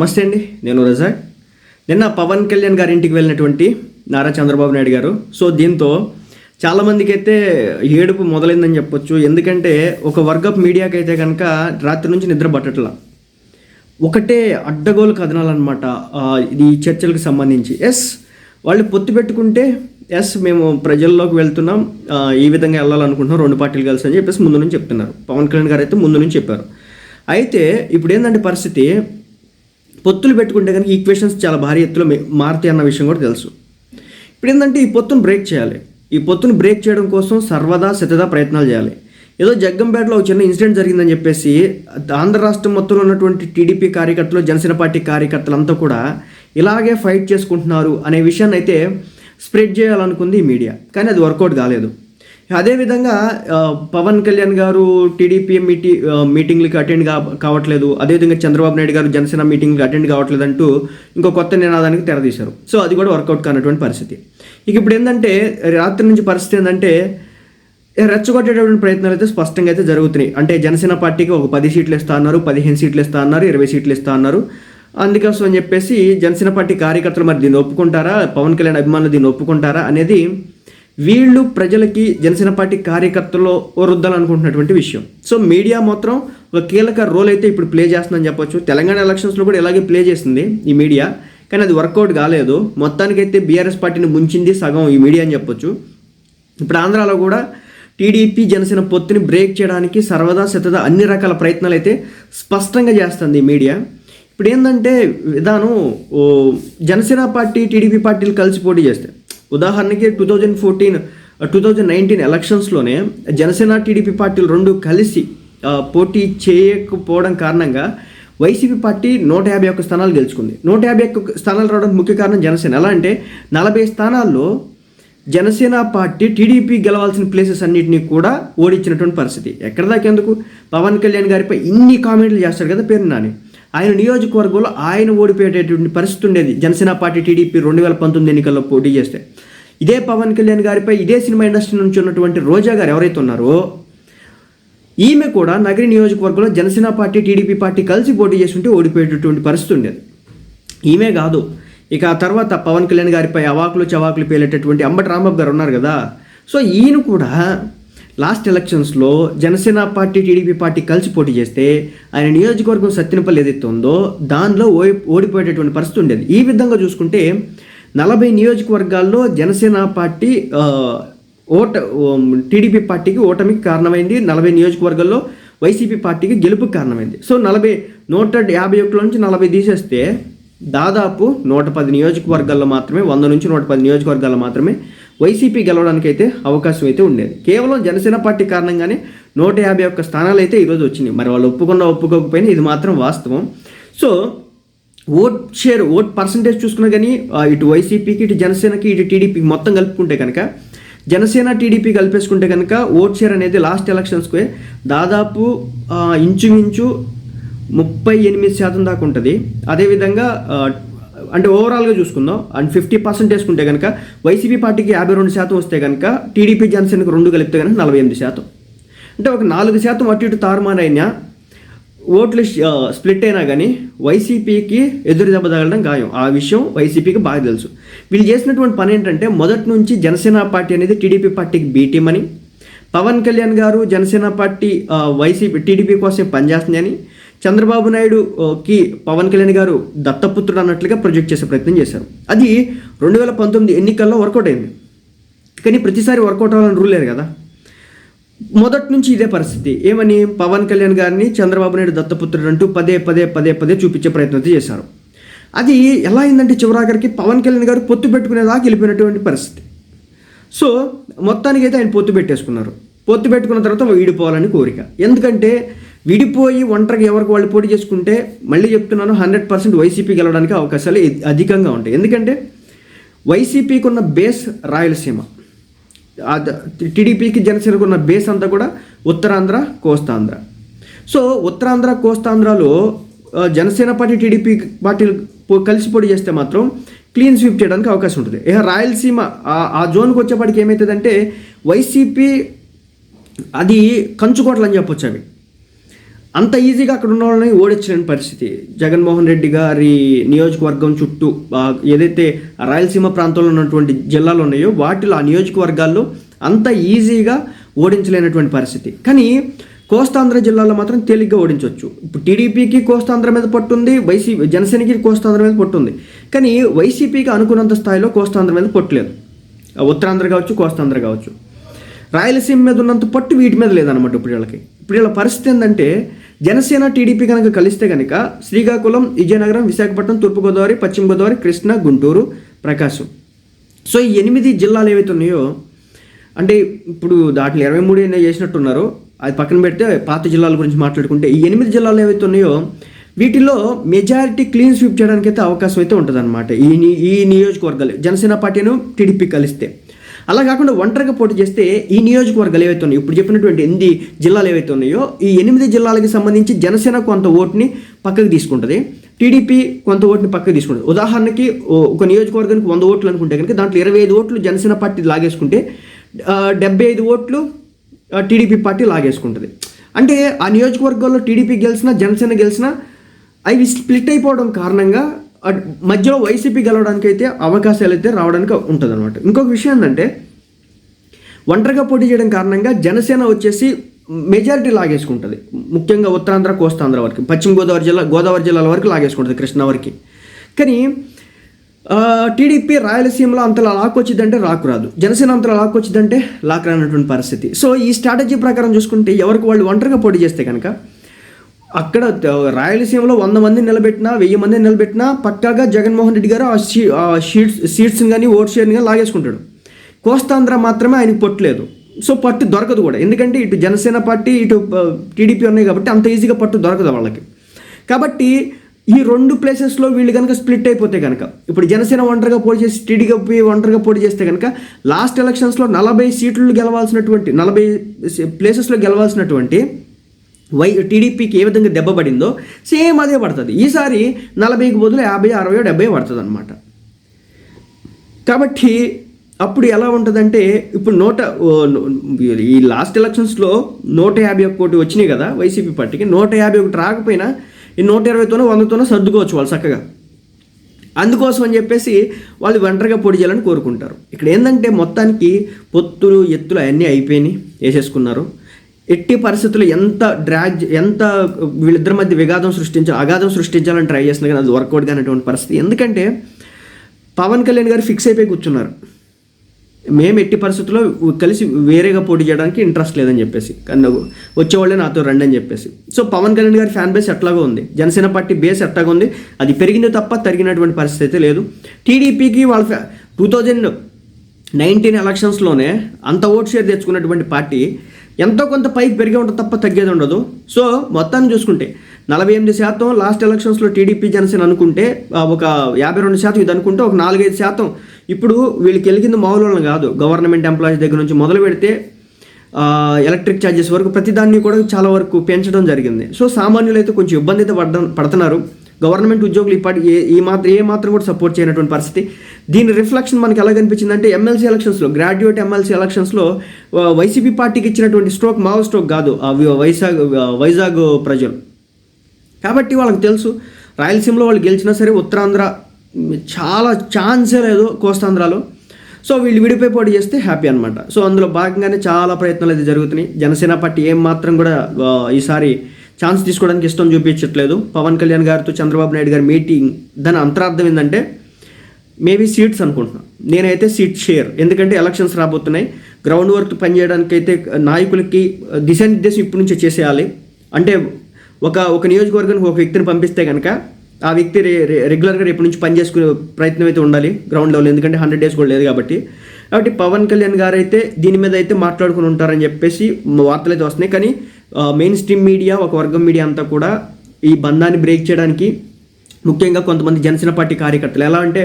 నమస్తే అండి నేను రజాక్. నిన్న పవన్ కళ్యాణ్ గారి ఇంటికి వెళ్ళినటువంటి నారా చంద్రబాబు నాయుడు గారు. సో దీంతో చాలామందికి అయితే ఏడుపు మొదలైందని చెప్పొచ్చు. ఎందుకంటే ఒక వర్గప్ మీడియాకి అయితే కనుక రాత్రి నుంచి నిద్ర పట్టట్లా. ఒకటే అడ్డగోలు కథనాలన్నమాట ఇది ఈ చర్చలకు సంబంధించి. ఎస్ వాళ్ళు పొత్తు పెట్టుకుంటే ఎస్ మేము ప్రజల్లోకి వెళ్తున్నాం ఈ విధంగా వెళ్ళాలనుకుంటున్నాం రెండు పార్టీలు కలిసి అని చెప్పేసి ముందు నుంచి చెప్తున్నారు. పవన్ కళ్యాణ్ గారు అయితే ముందు నుంచి చెప్పారు. అయితే ఇప్పుడు ఏంటంటే పరిస్థితి పొత్తులు పెట్టుకుంటే కనుక ఈక్వేషన్స్ చాలా భారీ ఎత్తులో మారుతాయి అన్న విషయం కూడా తెలుసు. ఇప్పుడు ఏంటంటే ఈ పొత్తును బ్రేక్ చేయాలి. ఈ పొత్తును బ్రేక్ చేయడం కోసం సర్వదా శతదా ప్రయత్నాలు చేయాలి. ఏదో జగ్గంపేటలో ఒక చిన్న ఇన్సిడెంట్ జరిగిందని చెప్పేసి ఆంధ్ర రాష్ట్రం మొత్తంలో ఉన్నటువంటి టీడీపీ కార్యకర్తలు జనసేన పార్టీ కార్యకర్తలంతా కూడా ఇలాగే ఫైట్ చేసుకుంటున్నారు అనే విషయాన్ని అయితే స్ప్రెడ్ చేయాలనుకుంది ఈ మీడియా కానీ అది వర్కౌట్ కాలేదు. అదేవిధంగా పవన్ కళ్యాణ్ గారు టీడీపీ మీటి మీటింగ్లకి అటెండ్ కా కావట్లేదు. అదేవిధంగా చంద్రబాబు నాయుడు గారు జనసేన మీటింగ్లకి అటెండ్ కావట్లేదు అంటూ ఇంకో కొత్త నినాదానికి తెరదీశారు. సో అది కూడా వర్కౌట్ కానటువంటి పరిస్థితి. ఇక ఇప్పుడు ఏంటంటే రాత్రి నుంచి పరిస్థితి ఏంటంటే రెచ్చగొట్టేటటువంటి ప్రయత్నాలు అయితే స్పష్టంగా అయితే జరుగుతున్నాయి. అంటే జనసేన పార్టీకి ఒక పది సీట్లు ఇస్తా అన్నారు పదిహేను సీట్లు ఇస్తా అన్నారు ఇరవై సీట్లు ఇస్తా అన్నారు. అందుకోసం అని చెప్పేసి జనసేన పార్టీ కార్యకర్తలు మరి దీన్ని ఒప్పుకుంటారా? పవన్ కళ్యాణ్ అభిమానులు దీన్ని ఒప్పుకుంటారా? అనేది వీళ్ళు ప్రజలకి జనసేన పార్టీ కార్యకర్తల్లో రుద్దాలనుకుంటున్నటువంటి విషయం. సో మీడియా మాత్రం ఒక కీలక రోల్ అయితే ఇప్పుడు ప్లే చేస్తుందని చెప్పొచ్చు. తెలంగాణ ఎలక్షన్స్లో కూడా ఇలాగే ప్లే చేసింది ఈ మీడియా. కానీ అది వర్కౌట్ కాలేదు. మొత్తానికైతే బీఆర్ఎస్ పార్టీని ముంచింది సగం ఈ మీడియా అని చెప్పొచ్చు. ఇప్పుడు ఆంధ్రాలో కూడా టీడీపీ జనసేన పొత్తుని బ్రేక్ చేయడానికి సర్వదా శతదా అన్ని రకాల ప్రయత్నాలు అయితే స్పష్టంగా చేస్తుంది ఈ మీడియా. ఇప్పుడు ఏంటంటే విధానం జనసేన పార్టీ టీడీపీ పార్టీలు కలిసి పోటీ చేస్తాయి ఉదాహరణకి two thousand fourteen two thousand nineteen ఎలక్షన్స్లోనే Janasena TDP పార్టీలు రెండు కలిసి uh, పోటీ చేయకపోవడం కారణంగా వైసీపీ పార్టీ నూట యాభై ఒక్క స్థానాలు గెలుచుకుంది. నూట యాభై ఒక్క స్థానాలు రావడానికి ముఖ్య కారణం జనసేన. ఎలా అంటే నలభై స్థానాల్లో జనసేన పార్టీ టీడీపీ గెలవాల్సిన ప్లేసెస్ అన్నింటినీ కూడా ఓడించినటువంటి పరిస్థితి. ఎక్కడ దాకా ఎందుకు? పవన్ కళ్యాణ్ గారిపై ఇన్ని కామెంట్లు చేస్తారు కదా పేరు నాని. ఆయన నియోజకవర్గంలో ఆయన ఓడిపోయేటటువంటి పరిస్థితి ఉండేది. జనసేన పార్టీ టీడీపీ రెండు వేల పంతొమ్మిది ఎన్నికల్లో పోటీ చేస్తే. ఇదే పవన్ కళ్యాణ్ గారిపై ఇదే సినిమా ఇండస్ట్రీ నుంచి ఉన్నటువంటి రోజా గారు ఎవరైతే ఉన్నారో ఈమె కూడా నగరి నియోజకవర్గంలో జనసేన పార్టీ టీడీపీ పార్టీ కలిసి పోటీ చేస్తుంటే ఓడిపోయేటటువంటి పరిస్థితి ఉండేది. ఈమె కాదు. ఇక ఆ తర్వాత పవన్ కళ్యాణ్ గారిపై అవాకులు చవాకులు పేలేటటువంటి అంబటి రాంబాబు గారు ఉన్నారు కదా. సో ఈయన కూడా లాస్ట్ ఎలక్షన్స్లో జనసేన పార్టీ టీడీపీ పార్టీ కలిసి పోటీ చేస్తే ఆయన నియోజకవర్గం సత్యనపల్లి ఏదైతే ఉందో దానిలో ఓడి ఓడిపోయేటటువంటి పరిస్థితి ఉండేది. ఈ విధంగా చూసుకుంటే నలభై నియోజకవర్గాల్లో జనసేన పార్టీ ఓట టీడీపీ పార్టీకి ఓటమికి కారణమైంది. నలభై నియోజకవర్గాల్లో వైసీపీ పార్టీకి గెలుపుకి కారణమైంది. సో నలభై నూట యాభై ఒకటి నుంచి నలభై తీసేస్తే దాదాపు నూట పది నియోజకవర్గాల్లో మాత్రమే వంద నుంచి నూట పది నియోజకవర్గాల్లో మాత్రమే వైసీపీ గెలవడానికి అయితే అవకాశం అయితే ఉండేది. కేవలం జనసేన పార్టీ కారణంగానే నూట యాభై ఒక్క స్థానాలు అయితే ఈరోజు వచ్చినాయి. మరి వాళ్ళు ఒప్పుకున్నా ఒప్పుకోకపోయినా ఇది మాత్రం వాస్తవం. So vote share vote percentage చూసుకున్నా కానీ ఇటు వైసీపీకి ఇటు జనసేనకి ఇటు టీడీపీకి మొత్తం కలుపుకుంటే కనుక జనసేన టీడీపీ కలిపేసుకుంటే కనుక ఓట్ షేర్ అనేది లాస్ట్ ఎలక్షన్స్కి దాదాపు ఇంచుమించు ముప్పై ఎనిమిది శాతం దాకా ఉంటుంది. అదేవిధంగా అంటే ఓవరాల్గా చూసుకుందాం. అండ్ ఫిఫ్టీ పర్సెంట్ వేసుకుంటే కనుక వైసీపీ పార్టీకి యాభై రెండు శాతం వస్తే కనుక టీడీపీ జనసేనకు రెండు కలిపితే కనుక నలభై ఎనిమిది శాతం. అంటే ఒక నాలుగు శాతం అటు ఇటు తారుమారైనా ఓట్లు స్ప్లిట్ అయినా కానీ వైసీపీకి ఎదురు దెబ్బ తగలడం గాయం ఆ విషయం వైసీపీకి బాగా తెలుసు. వీళ్ళు చేసినటువంటి పని ఏంటంటే మొదటి నుంచి జనసేన పార్టీ అనేది టీడీపీ పార్టీకి బీటీం అని పవన్ కళ్యాణ్ గారు జనసేన పార్టీ వైసీపీ టీడీపీ కోసం పనిచేస్తుందని చంద్రబాబు నాయుడుకి పవన్ కళ్యాణ్ గారు దత్తపుత్రుడు అన్నట్లుగా ప్రొజెక్ట్ చేసే ప్రయత్నం చేశారు. అది రెండు వేల పంతొమ్మిది ఎన్నికల్లో వర్కౌట్ అయింది. కానీ ప్రతిసారి వర్కౌట్ అవ్వాలని రూల్ లేదు కదా. మొదటి నుంచి ఇదే పరిస్థితి. ఏమని? పవన్ కళ్యాణ్ గారిని చంద్రబాబు నాయుడు దత్తపుత్రుడు అంటూ పదే పదే పదే పదే చూపించే ప్రయత్నం అయితే చేశారు. అది ఎలా అయిందంటే చివరాఖరికి పవన్ కళ్యాణ్ గారు పొత్తు పెట్టుకునేదాకా వెళ్ళిపోయినటువంటి పరిస్థితి. సో మొత్తానికి అయితే ఆయన పొత్తు పెట్టేసుకున్నారు. పొత్తు పెట్టుకున్న తర్వాత వీడిపోవాలని కోరిక. ఎందుకంటే విడిపోయి ఒంటరిగా ఎవరికి వాళ్ళు పోటీ చేసుకుంటే మళ్ళీ చెప్తున్నాను హండ్రెడ్ పర్సెంట్ వైసీపీ గెలవడానికి అవకాశాలు అధికంగా ఉంటాయి. ఎందుకంటే వైసీపీకి ఉన్న బేస్ రాయలసీమ. టీడీపీకి జనసేనకు ఉన్న బేస్ అంతా కూడా ఉత్తరాంధ్ర కోస్తాంధ్ర. సో ఉత్తరాంధ్ర కోస్తాంధ్రలో జనసేన పార్టీ టీడీపీ పార్టీలు కలిసి పోటీ చేస్తే మాత్రం క్లీన్ స్వీప్ చేయడానికి అవకాశం ఉంటుంది. ఇక రాయలసీమ ఆ- జోన్కి వచ్చేప్పటికి ఏమవుతుందంటే వైసీపీ అది కంచుకోటలు అని చెప్పొచ్చు అవి. అంత ఈజీగా అక్కడ ఉన్న వాళ్ళని ఓడించలేని పరిస్థితి. జగన్మోహన్ రెడ్డి గారి నియోజకవర్గం చుట్టూ ఏదైతే రాయలసీమ ప్రాంతంలో ఉన్నటువంటి జిల్లాలు ఉన్నాయో వాటిలో ఆ నియోజకవర్గాల్లో అంత ఈజీగా ఓడించలేనటువంటి పరిస్థితి. కానీ కోస్తాంధ్ర జిల్లాలో మాత్రం తేలిగ్గా ఓడించవచ్చు ఇప్పుడు టీడీపీకి కోస్తాంధ్ర మీద పట్టుంది వైసీపీ జనసేనకి కోస్తాంధ్ర మీద పట్టుంది. కానీ వైసీపీకి అనుకున్నంత స్థాయిలో కోస్తాంధ్ర మీద పట్టలేదు. ఉత్తరాంధ్ర కావచ్చు కోస్తాంధ్ర కావచ్చు. రాయలసీమ మీద ఉన్నంత పట్టు వీటి మీద లేదనమాట ఇప్పుడు వీళ్ళకి ఇప్పుడు వీళ్ళ పరిస్థితి ఏంటంటే జనసేన టీడీపీ కనుక కలిస్తే కనుక శ్రీకాకుళం విజయనగరం విశాఖపట్నం తూర్పుగోదావరి పశ్చిమ గోదావరి కృష్ణ గుంటూరు ప్రకాశం. సో ఈ ఎనిమిది జిల్లాలు ఏవైతే ఉన్నాయో అంటే ఇప్పుడు దాంట్లో ఇరవై మూడు ఎన్నో చేసినట్టున్నారో అది పక్కన పెడితే పాత జిల్లాల గురించి మాట్లాడుకుంటే ఈ ఎనిమిది జిల్లాలు ఏవైతే ఉన్నాయో వీటిలో మెజారిటీ క్లీన్ స్వీప్ చేయడానికి అయితే అవకాశం అయితే ఉంటుంది ఈ ఈ నియోజకవర్గాలు జనసేన పార్టీను టీడీపీ కలిస్తే. అలా కాకుండా ఒంటరిగా పోటీ చేస్తే ఈ నియోజకవర్గాలు ఏవైతే ఉన్నాయో ఇప్పుడు చెప్పినటువంటి ఎనిమిది జిల్లాలు ఏవైతే ఉన్నాయో ఈ ఎనిమిది జిల్లాలకి సంబంధించి జనసేన కొంత ఓటుని పక్కకు తీసుకుంటుంది టీడీపీ కొంత ఓటుని పక్కకు తీసుకుంటుంది. ఉదాహరణకి ఒక నియోజకవర్గానికి వంద ఓట్లు అనుకుంటే కనుక దాంట్లో ఇరవై ఐదు ఓట్లు జనసేన పార్టీ లాగేసుకుంటే డెబ్బై ఐదు ఓట్లు టీడీపీ పార్టీ లాగేసుకుంటుంది. అంటే ఆ నియోజకవర్గాల్లో టీడీపీ గెలిచినా జనసేన గెలిచినా అవి స్ప్లిట్ అయిపోవడం కారణంగా మధ్యలో వైసీపీ గెలవడానికి అయితే అవకాశాలు అయితే రావడానికి ఉంటుంది అనమాట ఇంకొక విషయం ఏంటంటే ఒంటరిగా పోటీ చేయడం కారణంగా జనసేన వచ్చేసి మెజారిటీ లాగేసుకుంటుంది. ముఖ్యంగా ఉత్తరాంధ్ర కోస్తాంధ్ర వరకు పశ్చిమ గోదావరి జిల్లా గోదావరి జిల్లాల వరకు లాగేసుకుంటుంది కృష్ణా వరకు. కానీ టీడీపీ రాయలసీమలో అంతలా లాక్కొచ్చిందంటే రాకురాదు. జనసేన అంతలా లాక్కొచ్చిందంటే లాక్ రానటువంటి పరిస్థితి. సో ఈ స్ట్రాటజీ ప్రకారం చూసుకుంటే ఎవరికి వాళ్ళు ఒంటరిగా పోటీ చేస్తే కనుక అక్కడ రాయలసీమలో వంద మంది నిలబెట్టినా వెయ్యి మంది నిలబెట్టినా పక్కాగా జగన్మోహన్ రెడ్డి గారు ఆ షీ షీట్స్ సీట్స్ని కానీ ఓట్ షేర్ని కానీ లాగేసుకుంటాడు. కోస్తాంధ్ర మాత్రమే ఆయనకు పట్టలేదు సో పట్టు దొరకదు కూడా. ఎందుకంటే ఇటు జనసేన పార్టీ ఇటు టీడీపీ ఉన్నాయి కాబట్టి అంత ఈజీగా పట్టు దొరకదు వాళ్ళకి. కాబట్టి ఈ రెండు ప్లేసెస్లో వీళ్ళు కనుక స్ప్లిట్ అయిపోతే కనుక ఇప్పుడు జనసేన ఒంటరిగా పోటీ చేసి టీడీపీ ఒంటరిగా పోటీ చేస్తే కనుక లాస్ట్ ఎలక్షన్స్లో నలభై సీట్లు గెలవాల్సినటువంటి నలభై ప్లేసెస్లో గెలవాల్సినటువంటి వై టీడీపీకి ఏ విధంగా దెబ్బ పడిందో సేమ్ అదే పడుతుంది. ఈసారి నలభైకి బదులు యాభై అరవై డెబ్బై పడుతుంది అనమాట కాబట్టి అప్పుడు ఎలా ఉంటుందంటే ఇప్పుడు నూట ఈ లాస్ట్ ఎలక్షన్స్లో నూట యాభై ఒక్క కోటి వచ్చినాయి కదా వైసీపీ పార్టీకి. నూట యాభై ఒకటి రాకపోయినా ఈ నూట ఇరవైతోనో వందతోనో సర్దుకోవచ్చు వాళ్ళు చక్కగా. అందుకోసం అని చెప్పేసి వాళ్ళు ఒంటరిగా పొడి చేయాలని కోరుకుంటారు. ఇక్కడ ఏంటంటే మొత్తానికి పొత్తులు ఎత్తులు అవన్నీ అయిపోయినాయి వేసేసుకున్నారు. ఎట్టి పరిస్థితులు ఎంత డ్రాగ్ ఎంత వీళ్ళిద్దరి మధ్య విఘాతం సృష్టించాలి అగాధం సృష్టించాలని ట్రై చేస్తున్నారు కానీ అది వర్కౌట్ కానటువంటి పరిస్థితి. ఎందుకంటే పవన్ కళ్యాణ్ గారు ఫిక్స్ అయిపోయి కూర్చున్నారు. మేము ఎట్టి పరిస్థితుల్లో కలిసి వేరేగా పోటీ చేయడానికి ఇంట్రెస్ట్ లేదని చెప్పేసి కానీ వచ్చేవాళ్ళే నాతో రండి అని చెప్పేసి. సో పవన్ కళ్యాణ్ గారి ఫ్యాన్ బేస్ ఎట్లాగో ఉంది. జనసేన పార్టీ బేస్ ఎట్లాగో ఉంది. అది పెరిగింది తప్ప తరిగినటువంటి పరిస్థితి అయితే లేదు. టీడీపీకి వాళ్ళ ఫ్యా టూ థౌజండ్ నైన్టీన్ ఎలక్షన్స్లోనే అంత ఓట్ షేర్ తెచ్చుకున్నటువంటి పార్టీ ఎంతో కొంత పైకి పెరిగే ఉంటుంది తప్ప తగ్గేది ఉండదు. సో మొత్తాన్ని చూసుకుంటే నలభై ఎనిమిది శాతం లాస్ట్ ఎలక్షన్స్లో టీడీపీ జనసేన అనుకుంటే ఒక యాభై రెండు శాతం ఇది అనుకుంటే ఒక నాలుగైదు శాతం ఇప్పుడు వీళ్ళకి వెలిగింది మామూలు వాళ్ళని కాదు. గవర్నమెంట్ ఎంప్లాయీస్ దగ్గర నుంచి మొదలు పెడితే ఎలక్ట్రిక్ ఛార్జెస్ వరకు ప్రతిదాన్ని కూడా చాలా వరకు పెంచడం జరిగింది. సో సామాన్యులు అయితే కొంచెం ఇబ్బంది అయితే పడ్డ పడుతున్నారు. గవర్నమెంట్ ఉద్యోగులు ఇప్పటి ఏ ఈ మాత్రం ఏ మాత్రం కూడా సపోర్ట్ చేయనటువంటి పరిస్థితి. దీని రిఫ్లెక్షన్ మనకి ఎలా కనిపించిందంటే ఎమ్మెల్సీ ఎలక్షన్స్లో గ్రాడ్యుయేట్ ఎమ్మెల్సీ ఎలక్షన్స్లో వైసీపీ పార్టీకి ఇచ్చినటువంటి స్ట్రోక్ మావో స్ట్రోక్ కాదు వైజాగ్ వైజాగ్ ప్రజలు. కాబట్టి వాళ్ళకి తెలుసు రాయలసీమలో వాళ్ళు గెలిచినా సరే ఉత్తరాంధ్ర చాలా ఛాన్సే లేదు కోస్తాంధ్రాలో. సో వీళ్ళు విడిపోయి పోటీ చేస్తే హ్యాపీ అనమాట సో అందులో భాగంగానే చాలా ప్రయత్నాలు అయితే జరుగుతున్నాయి. జనసేన పార్టీ ఏం మాత్రం కూడా ఈసారి ఛాన్స్ తీసుకోవడానికి ఇష్టం చూపించట్లేదు. పవన్ కళ్యాణ్ గారితో చంద్రబాబు నాయుడు గారి మీటింగ్ దాని అంతరార్థం ఏంటంటే మేబీ సీట్స్ అనుకుంటున్నాను నేనైతే సీట్ షేర్. ఎందుకంటే ఎలక్షన్స్ రాబోతున్నాయి. గ్రౌండ్ వర్క్ పనిచేయడానికి అయితే నాయకులకి దిశానిర్దేశం ఇప్పటి నుంచే చేసేయాలి. అంటే ఒక ఒక నియోజకవర్గానికి ఒక వ్యక్తిని పంపిస్తే కనుక ఆ వ్యక్తి రే రెగ్యులర్గా రేపు నుంచి పని చేసుకునే ప్రయత్నం అయితే ఉండాలి. Ground level. ఎందుకంటే హండ్రెడ్ డేస్ కూడా లేదు కాబట్టి. కాబట్టి పవన్ కళ్యాణ్ గారు అయితే దీని మీద అయితే మాట్లాడుకుని ఉంటారని చెప్పేసి వార్తలు అయితే వస్తున్నాయి. కానీ మెయిన్ స్ట్రీమ్ మీడియా ఒక వర్గం మీడియా అంతా కూడా ఈ బంధాన్ని బ్రేక్ చేయడానికి ముఖ్యంగా కొంతమంది జనసేన పార్టీ కార్యకర్తలు. ఎలా అంటే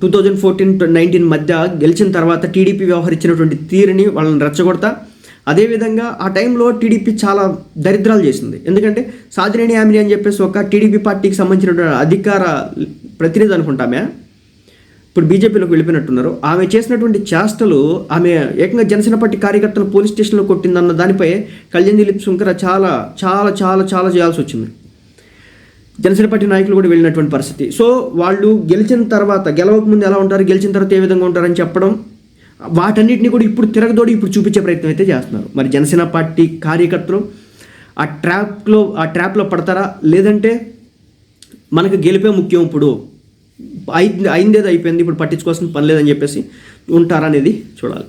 టూ థౌజండ్ ఫోర్టీన్ నైన్టీన్ మధ్య గెలిచిన తర్వాత టీడీపీ వ్యవహరించినటువంటి తీరుని వాళ్ళని రెచ్చగొడతా. అదేవిధంగా ఆ టైంలో టీడీపీ చాలా దరిద్రాలు చేసింది. ఎందుకంటే సాదినేని యామిని అని చెప్పేసి ఒక టీడీపీ పార్టీకి సంబంధించినటువంటి అధికార ప్రతినిధి అనుకుంటామే. ఇప్పుడు బీజేపీలోకి వెళ్ళిపోయినట్టున్నారు. ఆమె చేసినటువంటి చేష్టలు ఆమె ఏకంగా జనసేన పార్టీ కార్యకర్తలు పోలీస్ స్టేషన్లో కొట్టిందన్న దానిపై కళ్యాణ్ దిలీప్ శుంకర చాలా చాలా చాలా చాలా చేయాల్సి వచ్చింది. జనసేన పార్టీ నాయకులు కూడా వెళ్ళినటువంటి పరిస్థితి. సో వాళ్ళు గెలిచిన తర్వాత గెలవక ముందు ఎలా ఉంటారు గెలిచిన తర్వాత ఏ విధంగా ఉంటారని చెప్పడం వాటన్నిటిని కూడా ఇప్పుడు తిరగదోడి ఇప్పుడు చూపించే ప్రయత్నం అయితే చేస్తున్నారు. మరి జనసేన పార్టీ కార్యకర్తలు ఆ ట్రాప్లో ఆ ట్రాప్లో పడతారా? లేదంటే మనకు గెలిపే ముఖ్యం ఇప్పుడు. అయింది అయిందేదో అయిపోయింది ఇప్పుడు పట్టించుకోవాల్సిన పని లేదని చెప్పేసి ఉంటారా అనేది చూడాలి.